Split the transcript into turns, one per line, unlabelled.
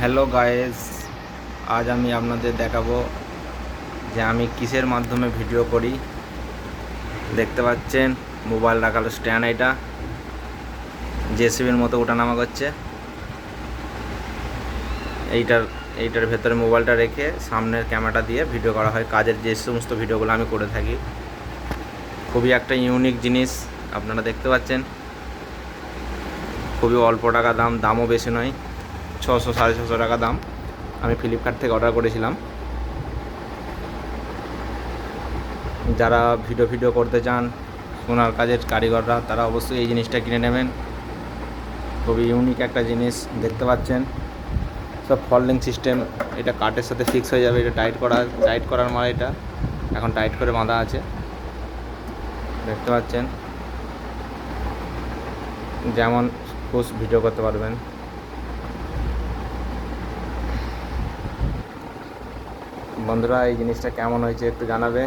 Hello guys আজ আমি আপনাদের দেখাবো যে আমি কিসের মাধ্যমে ভিডিও করি। দেখতে পাচ্ছেন, মোবাইল রাখার স্ট্যান্ড এটা। জেসিবির মতো ওঠানামা করছে। এইটার এইটার ভেতরে মোবাইলটা রেখে সামনের ক্যামেরাটা দিয়ে ভিডিও করা হয়। কাজের যে সমস্ত ভিডিওগুলো আমি করে থাকি। খুবই একটা ইউনিক জিনিস, আপনারা দেখতে পাচ্ছেন। খুবই অল্প টাকা দাম, দামও বেশি নয়। ছশো, সাড়ে ছশো টাকা দাম। আমি ফ্লিপকার্ট থেকে অর্ডার করেছিলাম। যারা ভিডিও ভিডিও করতে চান, সোনার কাজের কারিগররা, তারা অবশ্যই এই জিনিসটা কিনে নেবেন। খুবই ইউনিক একটা জিনিস, দেখতে পাচ্ছেন। সব ফল্ডিং সিস্টেম এটা কাঠের সাথে ফিক্স হয়ে যাবে, এটা টাইট করা টাইট করার মাল এটা। এখন টাইট করে বাঁধা আছে। দেখতে পাচ্ছেন। যেমন, খুশ ভিডিও করতে পারবেন। বন্ধুরা এই জিনিসটা কেমন হয়েছে একটু জানাবে।